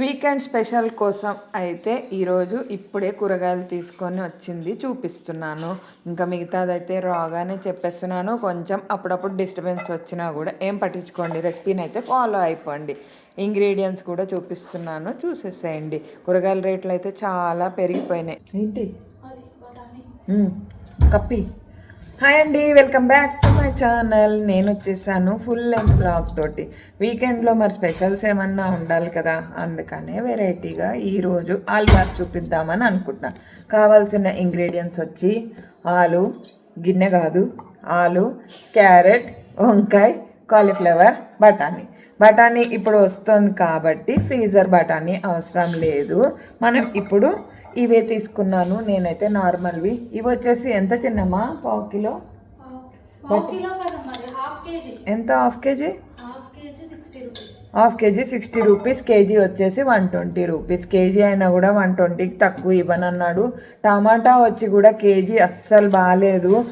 Weekend special కోసం అయితే ఈరోజు ఇప్పుడే కూరగాయలు తీసుకొని వచ్చింది చూపిస్తున్నాను. ఇంకా మిగతాదైతే రాగానే చెప్పేస్తున్నాను. కొంచెం అప్పుడప్పుడు డిస్టర్బెన్స్ వచ్చినా కూడా ఏం పట్టించుకోండి రెసిపీని అయితే ఫాలో అయిపోండి. ఇంగ్రీడియంట్స్ కూడా చూపిస్తున్నాను చూసేసేయండి. కూరగాయల రేట్లు అయితే చాలా పెరిగిపోయినాయి. ఏంటి. కప్పి. హాయ్ అండి welcome back to my channel నేను వచ్చేసాను ఫుల్ లెంత్ బ్లాగ్ తోటి. వీకెండ్లో మరి స్పెషల్స్ ఏమన్నా ఉండాలి కదా? అందుకనే వెరైటీగా ఈరోజు ఆల్బాత్ చూపిద్దామని అనుకుంటున్నా. కావాల్సిన ఇంగ్రీడియంట్స్ వచ్చి ఆలు గిన్నె కాదు ఆలు క్యారెట్ వంకాయ కాలీఫ్లవర్ బఠానీ. బఠానీ ఇప్పుడు వస్తుంది కాబట్టి ఫ్రీజర్ బఠానీ అవసరం లేదు. మనం ఇప్పుడు ఇవే తీసుకున్నాను నేనైతే నార్మల్వి. ఇవి వచ్చేసి ఎంత చిన్నమ్మా పావు కిలో? ఎంత half KG? Half KG sixty rupees. KG వచ్చేసి వన్ ట్వంటీ రూపీస్. కేజీ అయినా కూడా వన్ ట్వంటీకి తక్కువ ఇవ్వనన్నాడు. టమాటా వచ్చి కూడా కేజీ అస్సలు బాగాలేదు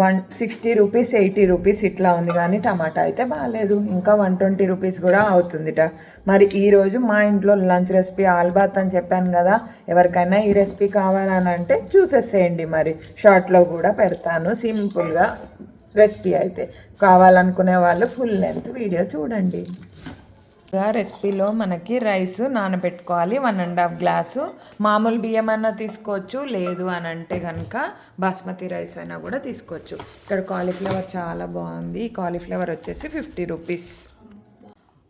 one sixty rupees eighty rupees ఇట్లా ఉంది కానీ టమాటా అయితే బాగాలేదు. ఇంకా వన్ ట్వంటీ రూపీస్ కూడా అవుతుందిట. మరి ఈరోజు మా ఇంట్లో లంచ్ రెసిపీ ఆల్బాత్ అని చెప్పాను కదా ఎవరికైనా ఈ రెసిపీ కావాలని అంటే చూసేసేయండి మరి. షార్ట్లో కూడా పెడతాను సింపుల్గా రెసిపీ అయితే. కావాలనుకునే వాళ్ళు ఫుల్ లెంత్ వీడియో చూడండి. రెసిపీలో మనకి రైస్ నానబెట్టుకోవాలి. వన్ అండ్ హాఫ్ గ్లాసు మామూలు బియ్యం అన్నా తీసుకోవచ్చు. లేదు అని అంటే కనుక బాస్మతి రైస్ అయినా కూడా తీసుకోవచ్చు. ఇక్కడ కాలీఫ్లవర్ చాలా బాగుంది. ఈ కాలీఫ్లవర్ వచ్చేసి ఫిఫ్టీ రూపీస్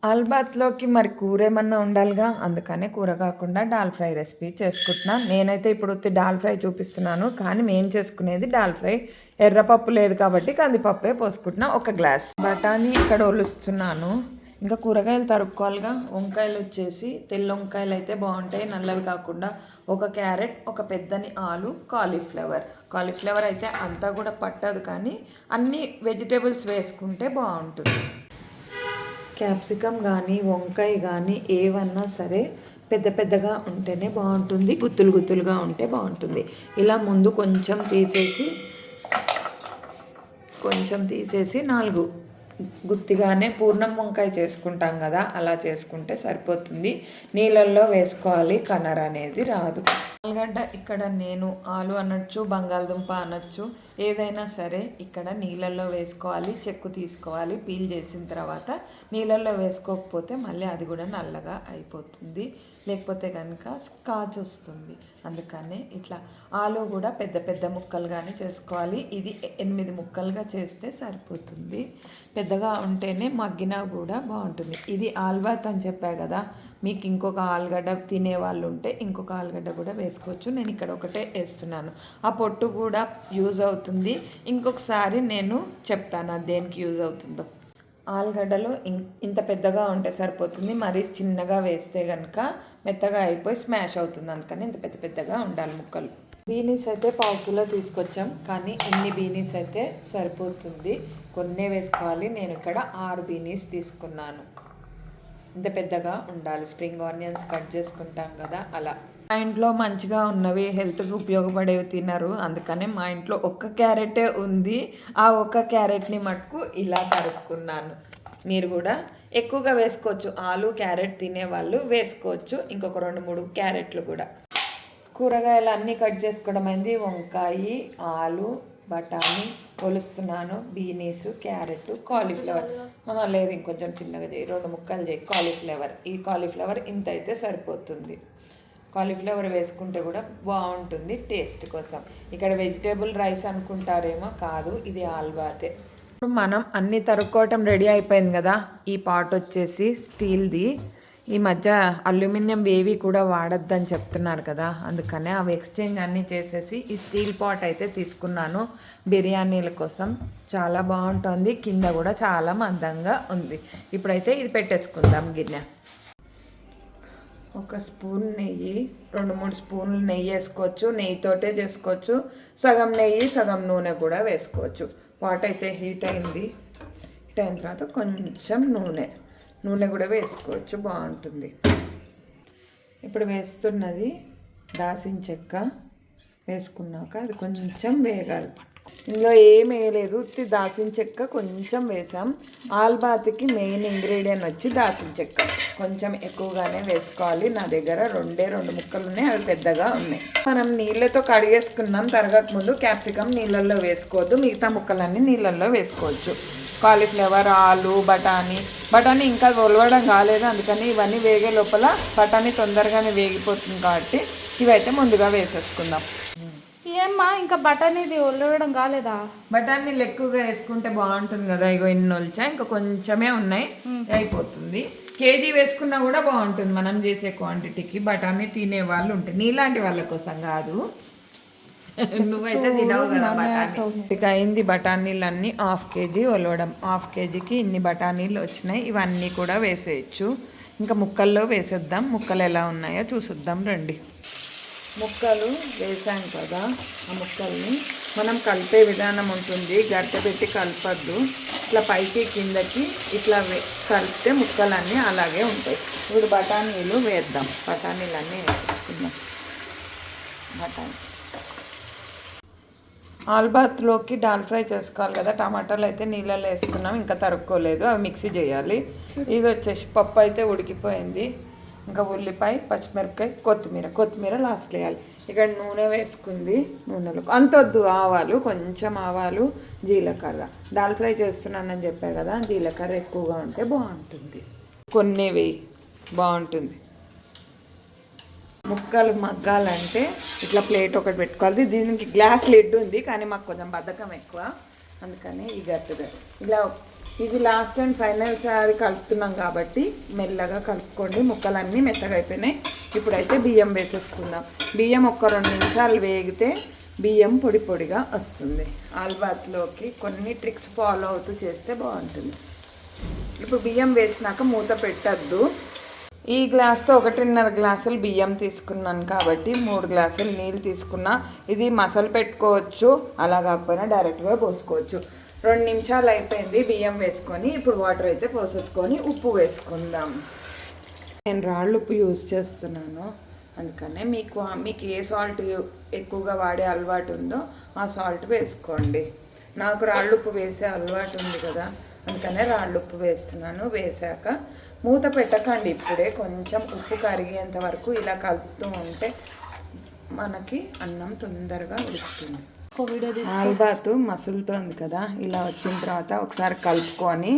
ఆల్బాత్లోకి మరి కూర ఏమన్నా ఉండాలిగా? అందుకనే కూర కాకుండా డాల్ ఫ్రై రెసిపీ చేసుకుంటున్నాను. నేనైతే ఇప్పుడు డాల్ ఫ్రై చూపిస్తున్నాను. కానీ మేము చేసుకునేది డాల్ ఫ్రై ఎర్రపప్పు లేదు కాబట్టి కందిపప్పే పోసుకుంటున్నా. ఒక గ్లాస్ బఠానీ ఇక్కడ ఒలుస్తున్నాను. ఇంకా కూరగాయలు తరుక్కోవాలిగా. వంకాయలు వచ్చేసి తెల్ల వంకాయలు అయితే బాగుంటాయి. నల్లవి కాకుండా ఒక క్యారెట్ ఒక పెద్దని ఆలు కాలీఫ్లవర్. కాలీఫ్లవర్ అయితే అంతా కూడా పట్టదు కానీ అన్ని వెజిటేబుల్స్ వేసుకుంటే బాగుంటుంది. క్యాప్సికమ్ కానీ వంకాయ కానీ ఏవన్నా సరే పెద్ద పెద్దగా ఉంటేనే బాగుంటుంది. గుత్తులు గుత్తులుగా ఉంటే బాగుంటుంది. ఇలా ముందు కొంచెం తీసేసి కొంచెం తీసేసి నాలుగు గుత్తిగానే పూర్ణం వంకాయ చేసుకుంటాం కదా అలా చేసుకుంటే సరిపోతుంది. నీళ్ళల్లో వేసుకోవాలి కనర్ అనేది రాదు. ఆలుగడ్డ ఇక్కడ నేను ఆలు అనొచ్చు బంగాళదుంప అనొచ్చు ఏదైనా సరే ఇక్కడ నీళ్ళల్లో వేసుకోవాలి చెక్కు తీసుకోవాలి పీల్ చేసిన తర్వాత నీళ్ళల్లో వేసుకోకపోతే మళ్ళీ అది కూడా నల్లగా అయిపోతుంది. లేకపోతే కనుక స్కాచ్ వస్తుంది. అందుకనే ఇట్లా ఆలు కూడా పెద్ద పెద్ద ముక్కలుగానే చేసుకోవాలి. ఇది ఎనిమిది ముక్కలుగా చేస్తే సరిపోతుంది. పెద్దగా ఉంటేనే మగ్గినా కూడా బాగుంటుంది. ఇది ఆల్బాత్ అని చెప్పా కదా మీకు ఇంకొక ఆలుగడ్డ తినే వాళ్ళు ఉంటే ఇంకొక ఆలుగడ్డ కూడా వేసుకోవచ్చు. నేను ఇక్కడ ఒకటే వేస్తున్నాను. ఆ పొట్టు కూడా యూజ్ అవుతుంది. ఇంకొకసారి నేను చెప్తాను అది దేనికి యూజ్ అవుతుందో. ఆలుగడ్డలు ఇం- ఇంత పెద్దగా ఉంటే సరిపోతుంది. మరీ చిన్నగా వేస్తే కనుక మెత్తగా అయిపోయి స్మాష్ అవుతుంది. అందుకని ఇంత పెద్ద పెద్దగా ఉండాలి ముక్కలు. బీనీస్ అయితే పావు కిలో తీసుకొచ్చాం. కానీ ఇన్ని బీనీస్ అయితే సరిపోతుంది కొన్నే వేసుకోవాలి. నేను ఇక్కడ ఆరు బీనీస్ తీసుకున్నాను. ఇంత పెద్దగా ఉండాలి. స్ప్రింగ్ ఆనియన్స్ కట్ చేసుకుంటాం కదా అలా. మా ఇంట్లో మంచిగా ఉన్నవి హెల్త్కి ఉపయోగపడేవి తినరు. అందుకనే మా ఇంట్లో ఒక్క క్యారెటే ఉంది. ఆ ఒక్క క్యారెట్ని మటుకు ఇలా తరుక్కున్నాను మీరు కూడా ఎక్కువగా వేసుకోవచ్చు. ఆలు క్యారెట్ తినేవాళ్ళు వేసుకోవచ్చు. ఇంకొక రెండు మూడు క్యారెట్లు కూడా. కూరగాయలు అన్నీ కట్ చేసుకోవడం అయింది వంకాయ ఆలు బఠానీ కొలుస్తున్నాను బీనీస్ క్యారెట్ కాలీఫ్లవర్. లేదు ఇంకొంచెం చిన్నగా చేయి రెండు ముక్కలు చేయి కాలీఫ్లవర్. ఈ కాలీఫ్లవర్ ఇంత అయితే సరిపోతుంది. కాలీఫ్లవర్ వేసుకుంటే కూడా బాగుంటుంది టేస్ట్ కోసం. ఇక్కడ వెజిటేబుల్ రైస్ అనుకుంటారేమో కాదు ఇది ఆల్బాతే ఇప్పుడు మనం అన్ని తరుక్కోవటం రెడీ అయిపోయింది కదా. ఈ పాట్ వచ్చేసి స్టీల్ది. ఈ మధ్య అల్యూమినియం వేవి కూడా వాడొద్దని చెప్తున్నారు కదా. అందుకనే అవి ఎక్స్చేంజ్ అన్నీ చేసేసి ఈ స్టీల్ పాట్ అయితే తీసుకున్నాను. బిర్యానీల కోసం. చాలా బాగుంటుంది. కింద కూడా చాలా మందంగా ఉంది. ఇప్పుడైతే ఇది పెట్టేసుకుందాం గిన్నె. ఒక స్పూన్ నెయ్యి రెండు మూడు స్పూన్లు నెయ్యి వేసుకోవచ్చు. నెయ్యితోటే చేసుకోవచ్చు. సగం నెయ్యి సగం నూనె కూడా వేసుకోవచ్చు. పాట అయితే హీట్ అయింది. హీట్ అయిన తర్వాత కొంచెం నూనె. నూనె కూడా వేసుకోవచ్చు. బాగుంటుంది. ఇప్పుడు వేస్తున్నది దాసిన చెక్క వేసుకున్నాక అది కొంచెం వేగాలి. ఇందులో ఏం వేయలేదు. ఉత్తి దాసిన చెక్క కొంచెం వేసాం. ఆల్బాతికి మెయిన్ ఇంగ్రీడియంట్ వచ్చి దాసిన చెక్క. కొంచెం ఎక్కువగానే వేసుకోవాలి. నా దగ్గర రెండే రెండు ముక్కలు ఉన్నాయి. అవి పెద్దగా ఉన్నాయి. మనం నీళ్ళతో కడిగేసుకున్నాం. తరగక ముందు క్యాప్సికమ్ నీళ్ళల్లో వేసుకోవద్దు. మిగతా ముక్కలన్నీ నీళ్ళల్లో వేసుకోవచ్చు. కాలీఫ్లవర్ ఆలు బఠానీ. బఠానీ ఇంకా ఒలవడం కాలేదు. అందుకని ఇవన్నీ వేగే లోపల బఠానీ తొందరగానే వేగిపోతుంది కాబట్టి ఇవైతే ముందుగా వేసేసుకుందాం. ఏమ్మా ఇంకా బటన్ ఇది ఒల్లడం కాలేదా? బఠానీలు ఎక్కువగా వేసుకుంటే బాగుంటుంది కదా ఇగో ఇన్ని వచ్చా ఇంకా కొంచెమే ఉన్నాయి అయిపోతుంది. కేజీ వేసుకున్నా కూడా బాగుంటుంది మనం చేసే క్వాంటిటీకి బఠానీ తినే వాళ్ళు ఉంటాయి నీలాంటి వాళ్ళ కోసం కాదు. నువ్వైతే తినవు కదా బఠానీ ఇక అయింది బఠానీలన్నీ హాఫ్ కేజీ ఒలవడం. హాఫ్ కేజీకి ఇన్ని బఠానీలు వచ్చినాయి ఇవన్నీ కూడా వేసేయచ్చు. ఇంకా ముక్కల్లో వేసేద్దాం. ముక్కలు ఎలా ఉన్నాయో చూసిద్దాం రండి. ముక్కలు వేసాం కదా ఆ ముక్కల్ని మనం కలిపే విధానం ఉంటుంది. గరిట పెట్టి కలపద్దు. ఇట్లా పైకి కిందకి ఇట్లా కలిపితే ముక్కలన్నీ అలాగే ఉంటాయి. ఇప్పుడు బఠానీలు వేద్దాం. బఠానీలన్నీ వేసుకుందాం బఠానీ. ఆల్బాత్లోకి డాల్ ఫ్రై చేసుకోవాలి కదా. టమాటాలు అయితే నీళ్ళలో వేసుకున్నాం. ఇంకా తరుక్కోలేదు. అవి మిక్సీ చేయాలి. ఇది వచ్చేసి పప్పు అయితే ఉడికిపోయింది. ఇంకా ఉల్లిపాయ పచ్చిమిరపకాయ కొత్తిమీర. కొత్తిమీర లాస్ట్ వేయాలి. ఇక్కడ నూనె వేసుకుంది నూనెలో అంత వద్దు ఆవాలు కొంచెం ఆవాలు జీలకర్ర. దాల్ ఫ్రై చేస్తున్నానని చెప్పా కదా జీలకర్ర ఎక్కువగా ఉంటే బాగుంటుంది. కొన్ని వేయి బాగుంటుంది. ముక్కలు మగ్గాలంటే ఇట్లా ప్లేట్ ఒకటి పెట్టుకోవాలి. దీనికి గ్లాస్ లిడ్ ఉంది కానీ మాకు కొంచెం బద్ధకం ఎక్కువ. అందుకని ఈ గట్టిది. ఇలా ఇది లాస్ట్ అండ్ ఫైనల్ సారి కలుపుతున్నాం కాబట్టి మెల్లగా కలుపుకోండి. ముక్కలన్నీ మెత్తగా అయిపోయినాయి. ఇప్పుడైతే బియ్యం వేసేసుకుందాం. బియ్యం ఒక్క రెండు నిమిషాలు వేగితే బియ్యం పొడి పొడిగా వస్తుంది. ఆల్బాత్లోకి కొన్ని ట్రిక్స్ ఫాలో అవుతూ చేస్తే బాగుంటుంది. ఇప్పుడు బియ్యం వేసినాక మూత పెట్టద్దు. ఈ గ్లాస్తో ఒకటిన్నర గ్లాసులు బియ్యం తీసుకున్నాను కాబట్టి మూడు గ్లాసులు నీళ్ళు తీసుకున్నా. ఇది మసలు పెట్టుకోవచ్చు. అలా కాకపోయినా డైరెక్ట్గా పోసుకోవచ్చు. రెండు నిమిషాలు అయిపోయింది బియ్యం వేసుకొని ఇప్పుడు వాటర్ అయితే పోసేసుకొని ఉప్పు వేసుకుందాం. నేను రాళ్ళు ఉప్పు యూజ్ చేస్తున్నాను అందుకనే మీకు మీకు ఏ సాల్ట్ ఎక్కువగా వాడే అలవాటు ఉందో ఆ సాల్ట్ వేసుకోండి. నాకు రాళ్ళు ఉప్పు వేసే అలవాటు ఉంది కదా అందుకనే రాళ్ళు ఉప్పు వేస్తున్నాను. వేసాక మూత పెట్టకండి ఇప్పుడే కొంచెం ఉప్పు కరిగేంత వరకు ఇలా కలుపుతూ ఉంటే మనకి అన్నం తొందరగా ఉడుకుతుంది. ఆల్బాతు మసులుతోంది కదా ఇలా వచ్చిన తర్వాత ఒకసారి కలుపుకొని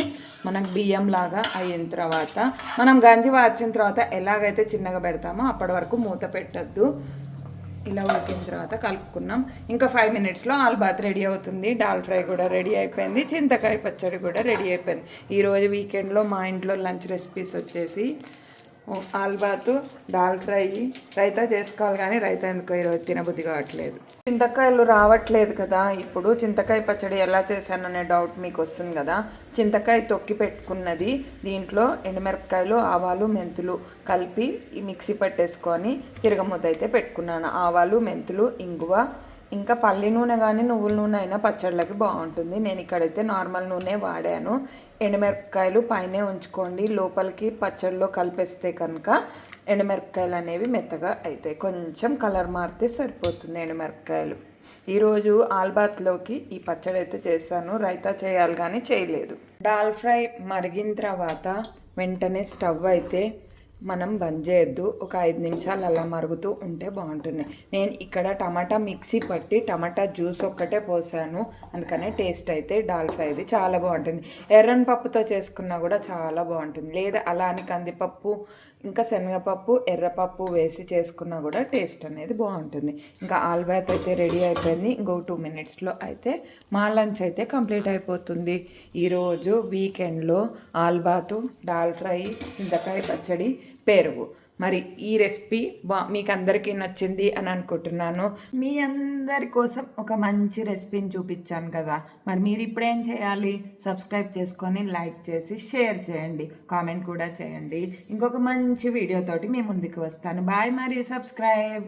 మనకు బియ్యం లాగా అయిన తర్వాత మనం గంజి వార్చిన తర్వాత ఎలాగైతే చిన్నగా పెడతామో అప్పటి వరకు మూత పెట్టద్దు. ఇలా ఉడికిన తర్వాత కలుపుకున్నాం. ఇంకా ఫైవ్ మినిట్స్లో ఆల్బాత్ రెడీ అవుతుంది. డాల్ ఫ్రై కూడా రెడీ అయిపోయింది. చింతకాయ పచ్చడి కూడా రెడీ అయిపోయింది. ఈరోజు వీకెండ్లో మా ఇంట్లో లంచ్ రెసిపీస్ వచ్చేసి ఆల్బాతు డాల్ ఫ్రై రైతా చేసుకోవాలి కానీ రైతా ఎందుకో ఈరోజు తినబుద్ధి కావట్లేదు. చింతకాయలు రావట్లేదు కదా ఇప్పుడు చింతకాయ పచ్చడి ఎలా చేశాననే డౌట్ మీకు వస్తుంది కదా. చింతకాయ తొక్కి పెట్టుకున్నది దీంట్లో ఎండుమిరపకాయలు ఆవాలు మెంతులు కలిపి ఈ మిక్సీ పట్టేసుకొని తిరగమూత అయితే పెట్టుకున్నాను. ఆవాలు మెంతులు ఇంగువ ఇంకా పల్లి నూనె కానీ నువ్వుల నూనె అయినా పచ్చళ్ళకి బాగుంటుంది. నేను ఇక్కడైతే నార్మల్ నూనె వాడాను. ఎండుమిరపకాయలు పైనే ఉంచుకోండి. లోపలికి పచ్చళ్ళలో కలిపేస్తే కనుక ఎండుమిరపకాయలు అనేవి మెత్తగా అవుతాయి కొంచెం కలర్ మారితే సరిపోతుంది ఎండుమిరపకాయలు. ఈరోజు ఆల్బాత్లోకి ఈ పచ్చడి అయితే చేశాను. రైతా చేయాలి కానీ చేయలేదు. డాల్ ఫ్రై మరిగిన తర్వాత వెంటనే స్టవ్ అయితే మనం బంద్ చేయొద్దు. ఒక ఐదు నిమిషాలు అలా మరుగుతూ ఉంటే బాగుంటుంది. నేను ఇక్కడ టమాటా మిక్సీ పట్టి టమాటా జ్యూస్ ఒక్కటే పోసాను. అందుకనే టేస్ట్ అయితే డాల్ ఫ్రైది చాలా బాగుంటుంది. ఎర్రని పప్పుతో చేసుకున్నా కూడా చాలా బాగుంటుంది. లేదా అలా అని కందిపప్పు ఇంకా శనగపప్పు ఎర్రపప్పు వేసి చేసుకున్నా కూడా టేస్ట్ అనేది బాగుంటుంది. ఇంకా ఆల్బాత్ అయితే రెడీ అయిపోయింది. ఇంకో టూ మినిట్స్లో అయితే మా లంచ్ అయితే కంప్లీట్ అయిపోతుంది. ఈరోజు వీకెండ్లో ఆల్బాతు డాల్ ఫ్రై చింతకాయ పచ్చడి పెరుగు. మరి ఈ రెసిపీ బా మీకు అందరికీ నచ్చింది అని అనుకుంటున్నాను. మీ అందరి కోసం ఒక మంచి రెసిపీని చూపించాను కదా. మరి మీరు ఇప్పుడేం చేయాలి? సబ్స్క్రైబ్ చేసుకొని లైక్ చేసి షేర్ చేయండి. కామెంట్ కూడా చేయండి. ఇంకొక మంచి వీడియోతోటి మీ ముందుకు వస్తాను. బాయ్ మరి సబ్స్క్రైబ్.